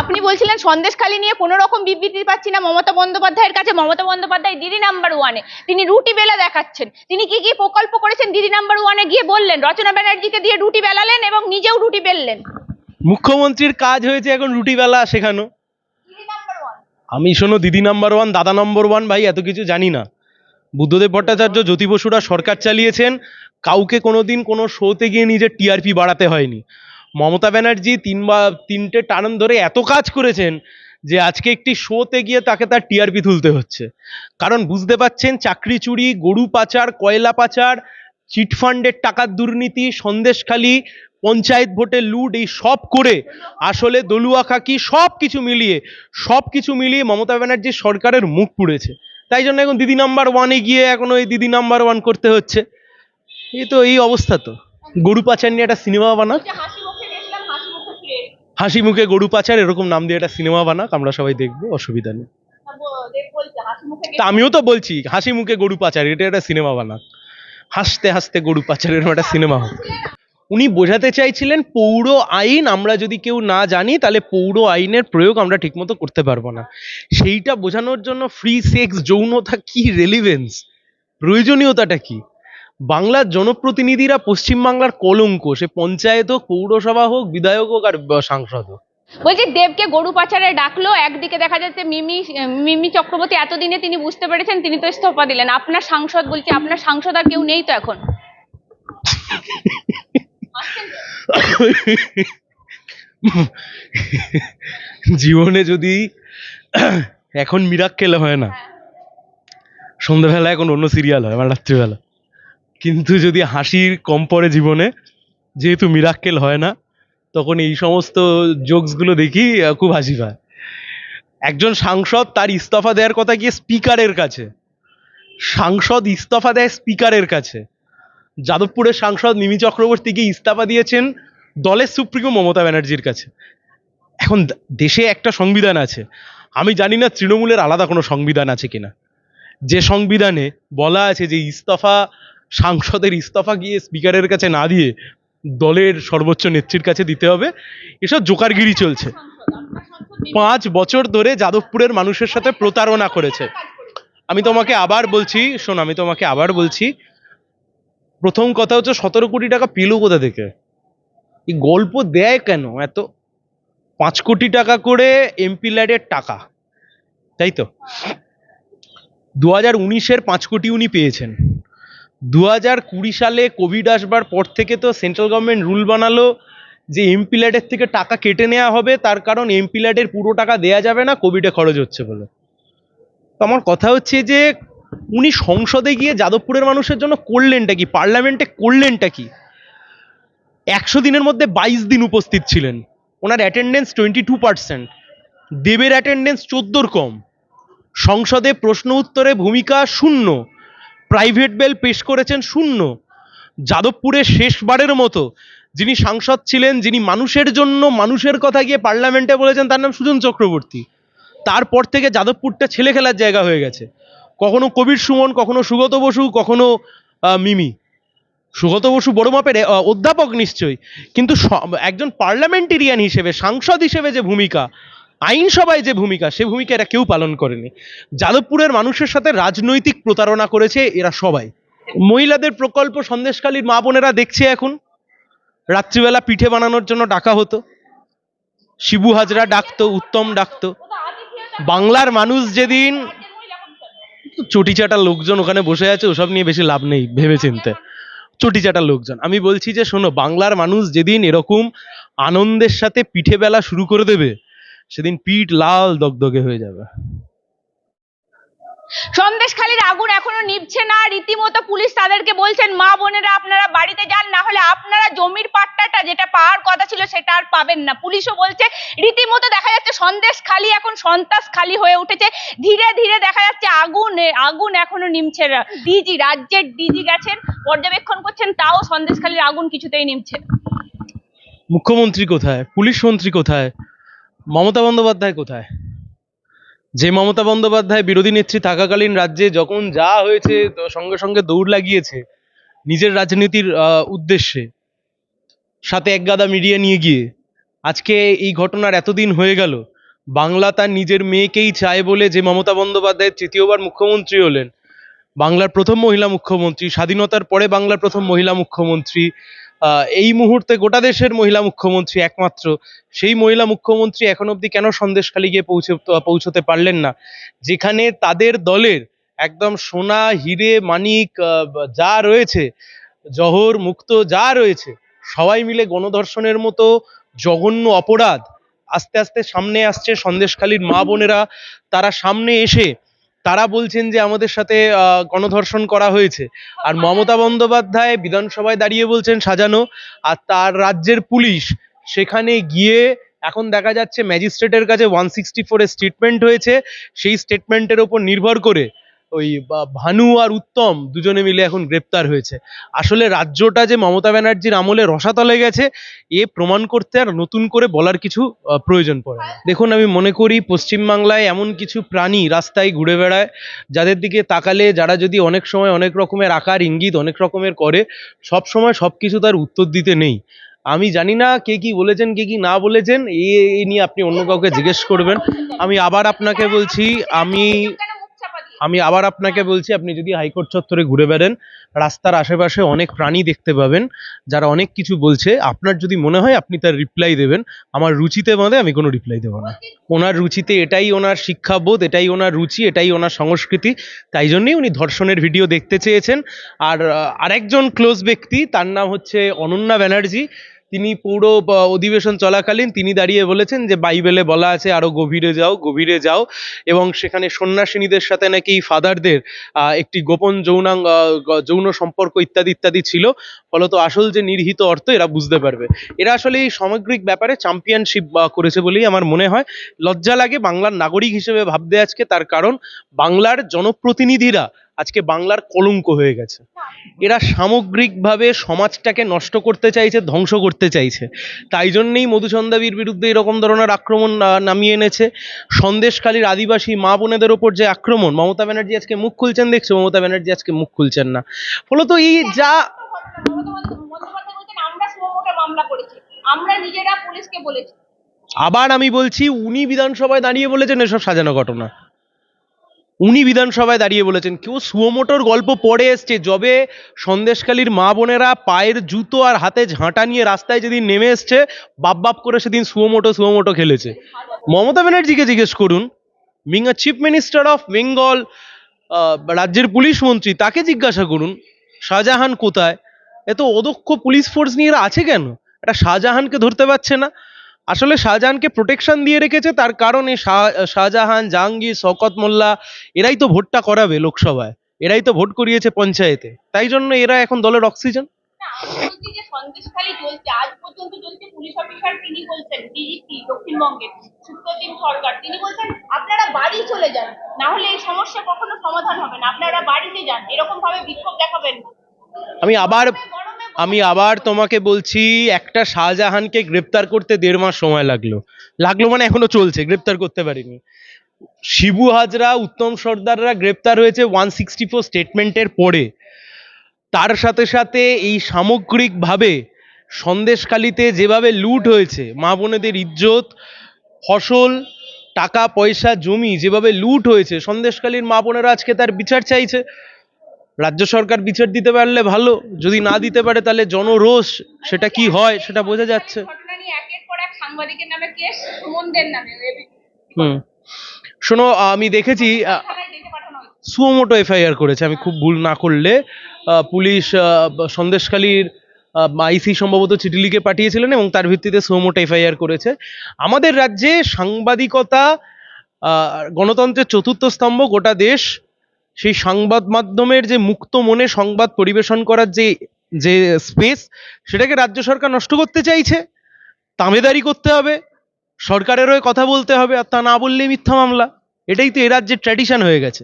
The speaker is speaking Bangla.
আপনি বলছিলেন সন্দেশখালি নিয়ে কোনো রকম বিবৃতি পাচ্ছি না। মমতা বন্দ্যোপাধ্যায়ের কাছে মমতা বন্দ্যোপাধ্যায় দিদি নাম্বার ওয়ানে তিনি রুটি বেলা দেখাচ্ছেন। তিনি কি কি প্রকল্প করেছেন দিদি নাম্বার ওয়ানে গিয়ে বললেন রচনা ব্যানার্জিকে দিয়ে রুটি বেলালেন এবং নিজেও রুটি বেললেন। মুখ্যমন্ত্রীর কাজ হয়েছে এখন রুটি বেলা শেখানো। আমি শোনো দিদি নাম্বার ওয়ান দাদা নম্বর ওয়ান ভাই এত কিছু জানি না। বুদ্ধদেব ভট্টাচার্য জ্যোতি বসুরা সরকার চালিয়েছেন। কাউকে কোনোদিন কোনো শোতে গিয়ে নিজের টিআরপি বাড়াতে হয়নি। মমতা ব্যানার্জি তিনবার তিনটে টার্ম ধরে এত কাজ করেছেন যে আজকে একটি শোতে গিয়ে তাকে তার টিআরপি তুলতে হচ্ছে। কারণ বুঝতে পাচ্ছেন, চাকরি চুরি, গরু পাচার, কয়লা পাচার চিটফান্ডের টাকার দুর্নীতি, সন্দেশখালি, পঞ্চায়েত ভোটে লুট, এই সব করে আসলে দলুয়া খাকি সব কিছু মিলিয়ে, সব কিছু মিলিয়ে মমতা ব্যানার্জির সরকারের মুখ পুড়েছে। তাই জন্য এখন দিদি নাম্বার ওয়ানে গিয়ে এখন ওই দিদি নাম্বার ওয়ান করতে হচ্ছে। এই তো এই অবস্থা তো। গরু পাচার নিয়ে একটা সিনেমা বানাক যে হাসি মুখে গেছিলাম হাসি মুখে ফিরে এসেছি। হাসি মুখে গরু পাচার, এরকম নাম দিয়ে একটা সিনেমা বানাক, আমরা সবাই দেখব, অসুবিধা নেই। তা আমিও তো বলছি, হাসি মুখে গরু পাচার, এটা একটা সিনেমা বানাক। হাসতে হাসতে গরু পাচার, এরকম একটা সিনেমা হোক। উনি বোঝাতে চাইছিলেন পৌর আইন, আমরা যদি কেউ না জানি, তাহলে পৌর আইনের প্রয়োগ আমরা ঠিকমতো করতে পারব না। সেইটা বোঝানোর জন্য ফ্রি সেক্স যৌনতা কি রেলিভেন্স প্রয়োজনীয়তাটা কি? বাংলার জনপ্রতিনিধিরা পশ্চিমবাংলার কলঙ্ক সে পঞ্চায়েত হোক পৌরসভা হোক বিধায়ক হোক আর সাংসদ হোক। বলছি দেবকে গরু পাচারে ডাকলো একদিকে দেখা যাচ্ছে মিমি মিমি চক্রবর্তী এতদিনে তিনি বুঝতে পেরেছেন তিনি তো ইস্তফা দিলেন। আপনার সাংসদ বলছি আপনার সাংসদ আর কেউ নেই তো এখন। জীবনে যদি এখন মিরাক্কেল হয় না সন্ধ্যাবেলা এখন অন্য সিরিয়াল হয় আমার রাত্রিবেলা। কিন্তু যদি হাসির কম পড়ে জীবনে, যেহেতু মিরাক্কেল হয় না, তখন এই সমস্ত জোকসগুলো দেখি খুব হাসি পায়। একজন সাংসদ তার ইস্তফা দেওয়ার কথা গিয়ে স্পিকারের কাছে। সাংসদ ইস্তফা দেয় স্পিকারের কাছে। যাদবপুরের সাংসদ মিমি চক্রবর্তীকে ইস্তফা দিয়েছেন দলের সুপ্রিমো মমতা ব্যানার্জির কাছে। এখন দেশে একটা সংবিধান আছে। আমি জানি না তৃণমূলের আলাদা কোনো সংবিধান আছে কিনা। যে সংবিধানে বলা আছে যে ইস্তফা সাংসদের ইস্তফা গিয়ে স্পিকারের কাছে না দিয়ে দলের সর্বোচ্চ নেত্রীর কাছে দিতে হবে। এসব জোকারগিরি চলছে। পাঁচ বছর ধরে যাদবপুরের মানুষের সাথে প্রতারণা করেছে। আমি তোমাকে আবার বলছি, শোন, আমি তোমাকে আবার বলছি, প্রথম কথা হচ্ছে সতেরো কোটি টাকা পেল কোথা থেকে? এই গল্প দেয় কেন? এত পাঁচ কোটি টাকা করে এমপি ল্যাডের টাকা, তাই তো? দু হাজার উনিশের পাঁচ কোটি উনি পেয়েছেন। দু হাজার কুড়ি সালে কোভিড আসবার পর থেকে তো সেন্ট্রাল গভর্নমেন্ট রুল বানালো যে এমপি ল্যাডের থেকে টাকা কেটে নেওয়া হবে, তার কারণ এমপি ল্যাডের পুরো টাকা দেয়া যাবে না কোভিডে খরচ হচ্ছে বলে। তো আমার কথা হচ্ছে যে, উনি সংসদে গিয়ে যাদবপুরের মানুষের জন্য করলেনটা কি? পার্লামেন্টে করলেনটা কি? একশো দিনের মধ্যে বাইশ দিন উপস্থিত ছিলেন। ওনার অ্যাটেন্ডেন্স টোয়েন্টি টু পার্সেন্ট দেবের অ্যাটেন্ডেন্স চোদ্দোর কম। সংসদে প্রশ্ন উত্তরে ভূমিকা শূন্য। প্রাইভেট বেল পেশ করেছেন শূন্য। যাদবপুরে শেষবারের মতো যিনি সাংসদ ছিলেন, যিনি মানুষের জন্য মানুষের কথা গিয়ে পার্লামেন্টে বলেছেন, তার নাম সুজন চক্রবর্তী। তারপর থেকে যাদবপুরটা ছেলে খেলার জায়গা হয়ে গেছে। কখনো কবির সুমন, কখনো সুগত বসু, কখনো মিমি। সুগত বসু বড় মাপের অধ্যাপক নিশ্চয়ই। কিন্তু একজন পার্লামেন্টেরিয়ান হিসেবে, সাংসদ হিসেবে যে ভূমিকা আইনসভায় যে ভূমিকা, সে ভূমিকা এরা কেউ পালন করেনি। যাদবপুরের মানুষের সাথে রাজনৈতিক প্রতারণা করেছে এরা সবাই। মহিলাদের প্রকল্প সন্দেশকালীর মা বোনেরা দেখছে এখন। রাত্রিবেলা পিঠে বানানোর জন্য ডাকা হতো। শিবু হাজরা ডাকতো, উত্তম ডাকতো। বাংলার মানুষ যেদিন চটিচাটা লোকজন ওখানে বসে আছে, ওসব নিয়ে বেশি লাভ নেই ভেবে চিনতে চটিচাটা লোকজন। আমি বলছি যে শোনো, বাংলার মানুষ যেদিন এরকম আনন্দের সাথে পিঠে বেলা শুরু করে দেবে সেদিন পিঠ লাল দগদগে হয়ে যাবে। সন্দেশখালির আগুন এখনও নিভছে না। রীতিমতো পুলিশ তাদেরকে বলছেন মা বোনেরা আপনারা বাড়িতে যান না হলে আপনারা জমির পাট্টাটা যেটা পাওয়ার কথা ছিল সেটা আর পাবেন না। পুলিশও বলছে রীতিমতো দেখা যাচ্ছে সন্দেশ খালি এখন সন্তাস খালি হয়ে উঠেছে। ধীরে ধীরে দেখা যাচ্ছে আগুন আগুন এখনও নিমছে না। ডিজি রাজ্যের ডিজি গেছেন পর্যবেক্ষণ করছেন তাও সন্দেশখালির আগুন কিছুতেই নিমছে। মুখ্যমন্ত্রী কোথায়? পুলিশ মন্ত্রী কোথায়? মমতা বন্দ্যোপাধ্যায় কোথায়? যে মমতা বন্দ্যোপাধ্যায় বিরোধী নেত্রী থাকাকালীন রাজ্যে যখন যা হয়েছে সঙ্গে সঙ্গে দৌড় লাগিয়েছে নিজের রাজনীতির উদ্দেশ্যে। সাথে এক গাদা মিডিয়া নিয়ে গিয়ে। আজকে এই ঘটনার এতদিন হয়ে গেল, বাংলা তার নিজের মেয়েকেই চায় বলে যে মমতা বন্দ্যোপাধ্যায় তৃতীয়বার মুখ্যমন্ত্রী হলেন। বাংলার প্রথম মহিলা মুখ্যমন্ত্রী, স্বাধীনতার পরে বাংলার প্রথম মহিলা মুখ্যমন্ত্রী এই মুহূর্তে গোটা দেশের মহিলা মুখ্যমন্ত্রী একমাত্র। সেই মহিলা মুখ্যমন্ত্রী এখন অবধি কেন সন্দেশখালি গিয়ে পৌঁছে পৌঁছতে পারলেন না? যেখানে তাদের দলের একদম সোনা, হিরে, মানিক যা রয়েছে, জহর, মুক্ত যা রয়েছে, সবাই মিলে গণধর্ষণের মতো জঘন্য অপরাধ আস্তে আস্তে সামনে আসছে সন্দেশখালীর মা বোনেরা। তারা সামনে এসে তারা বলছেন যে আমাদের সাথে গণধর্ষণ করা হয়েছে। আর মমতা বন্দ্যোপাধ্যায় বিধানসভায় দাঁড়িয়ে বলছেন সাজানো, আর তার রাজ্যের পুলিশ সেখানে গিয়ে এখন দেখা যাচ্ছে ম্যাজিস্ট্রেটের কাছে ওয়ান সিক্সটি ফোরের স্টেটমেন্ট হয়েছে। সেই স্টেটমেন্টের ওপর নির্ভর করে ওই ভানু আর উত্তম দুজনে মিলে এখন গ্রেপ্তার হয়েছে। আসলে রাজ্যটা যে মমতা ব্যানার্জির আমলে রসাতলে গেছে, এ প্রমাণ করতে আর নতুন করে বলার কিছু প্রয়োজন পড়ে দেখুন, আমি মনে করি পশ্চিমবাংলায় এমন কিছু প্রাণী রাস্তায় ঘুরে বেড়ায়, যাদের দিকে তাকালে যারা যদি অনেক সময় অনেক রকমের আকার, ইঙ্গিত অনেক রকমের করে, সব সময় সব কিছু তার উত্তর দিতে নেই। আমি জানি না কে কি বলেছেন, কে কি না বলেছেন এ নিয়ে আপনি অন্য কাউকে জিজ্ঞেস করবেন। আমি আবার আপনাকে বলছি, আমি? আমি আবার আপনাকে বলছি আপনি যদি হাইকোর্ট চত্বরে ঘুরে বেড়েন রাস্তার আশেপাশে অনেক প্রাণী দেখতে পাবেন যারা অনেক কিছু বলছে। আপনার যদি মনে হয় আপনি তার রিপ্লাই দেবেন। আমার রুচিতে বাঁধে আমি কোনো রিপ্লাই দেবো না। ওনার রুচিতে এটাই ওনার শিক্ষাবোধ এটাই ওনার রুচি এটাই ওনার সংস্কৃতি। তাই জন্যই উনি ধর্ষণের ভিডিও দেখতে চেয়েছেন। আর আরেকজন ক্লোজ ব্যক্তি তার নাম হচ্ছে অনন্যা ব্যানার্জি। তিনি পুরো অধিবেশন চলাকালীন তিনি দাঁড়িয়ে বলেছেন যে বাইবেলে বলা আছে আরও গভীরে যাও গভীরে যাও। এবং সেখানে সন্ন্যাসিনীদের সাথে নাকি ফাদারদের একটি গোপন যৌনাং আহ, গ- যৌন সম্পর্ক ইত্যাদি ইত্যাদি ছিল। ফলত আসল যে নির্হিত অর্থ এরা বুঝতে পারবে। এরা আসলে এই সামগ্রিক ব্যাপারে চ্যাম্পিয়নশিপ করেছে বলেই আমার মনে হয়। লজ্জা লাগে বাংলার নাগরিক হিসেবে ভাবতে আজকে তার কারণ বাংলার জনপ্রতিনিধিরা আজকে বাংলার কলঙ্ক হয়ে গেছে। এরা সামগ্রিকভাবে সমাজটাকে নষ্ট করতে চাইছে, ধ্বংস করতে চাইছে। তাই জন্যেই মধুচন্দাবীর বিরুদ্ধে এরকম ধরনের আক্রমণ নামিয়ে এনেছে। সন্দেশখালীর আদিবাসী মা বোনেদের ওপর যে আক্রমণ, মমতা ব্যানার্জি আজকে মুখ খুলছেন, দেখছ? মমতা ব্যানার্জি আজকে মুখ খুলছেন না। ফলত এই যা আবার আমি বলছি, উনি বিধানসভায় দাঁড়িয়ে বলেছেন এসব সাজানো ঘটনা। উনি বিধানসভায় দাঁড়িয়ে বলেছেন, কেউ সুয়োমোটোর গল্প পড়ে এসছে, যবে সন্দেশকালীর মা বোনেরা পায়ের জুতো আর হাতে ঝাঁটা নিয়ে রাস্তায় যেদিন নেমে এসছে, বাপ বাপ করে সেদিন সুয়োমোটো সুয়োমোটো খেলেছে। মমতা ব্যানার্জিকে জিজ্ঞেস করুন being a chief minister of Bengal রাজ্যের পুলিশ মন্ত্রী, তাকে জিজ্ঞাসা করুন, শাহজাহান কোথায়? এত অদক্ষ পুলিশ ফোর্স নিয়ে এরা আছে কেন? এটা শাহজাহানকে ধরতে পারছে না। আসলে শাহজাহানকে প্রোটেকশন দিয়ে রেখেছে তার কারণে শাহ- শাহজাহান জাহাঙ্গীর শওকত মোল্লা এরাই তো ভোটটা করাবে লোকসভায়। এরাই তো ভোট করিয়েছে পঞ্চায়েতে। তাই জন্য এরা এখন দলের অক্সিজেন আমি সন্দেশখালী চলছে আজ পর্যন্ত চলছে পুলিশ অফিসার তিনি বলছেন ডিজিপি দক্ষিণবঙ্গের সুপ্রতিম সরকার। তিনি বলছেন আপনারা বাড়ি চলে যান। না হলে এই সমস্যা কখনো সমাধান হবে না। আপনারা বাড়িতে যান। এরকম ভাবে বিক্ষোভ দেখাবেন আমি আবার আমি আবার তোমাকে বলছি, একটা শাহজাহানকে গ্রেপ্তার করতে দেড় মাস সময় লাগল। লাগল মানে এখনও চলছে, গ্রেপ্তার করতে পারিনি। শিবু হাজরা, উত্তম সর্দাররা গ্রেপ্তার হয়েছে ওয়ান সিক্সটি ফোর স্টেটমেন্টের পরে। তার সাথে সাথে এই সামগ্রিকভাবে সন্দেশখালিতে যেভাবে লুট হয়েছে, মা বোনেদের ইজ্জত, ফসল, টাকা, পয়সা, জমি যেভাবে লুট হয়েছে, সন্দেশখালীর মা বোনেরা আজকে তার বিচার চাইছে। রাজ্য সরকার বিচার দিতে পারলে ভালো যদি না দিতে পারে তাহলে জনরোষ সেটা কি হয় সেটা বোঝা যাচ্ছে। হুম। শোনো আমি দেখেছি সুমোটো এফআইআর করেছে আমি খুব ভুল না করলে। পুলিশ সন্দেশখালীর আইসি সম্ভবত চিঠি লিখে পাঠিয়েছিলেন এবং তার ভিত্তিতে সুমোটো এফআইআর করেছে। আমাদের রাজ্যে সাংবাদিকতা গণতন্ত্রের চতুর্থ স্তম্ভ গোটা দেশ সেই সংবাদ মাধ্যমের যে মুক্ত মনে সংবাদ পরিবেশন করার যে যে স্পেস সেটাকে রাজ্য সরকার নষ্ট করতে চাইছে। তামেদারি করতে হবে। সরকারেরও কথা বলতে হবে আর তা না বললেই মিথ্যা মামলা। এটাই তো এ ট্র্যাডিশন হয়ে গেছে।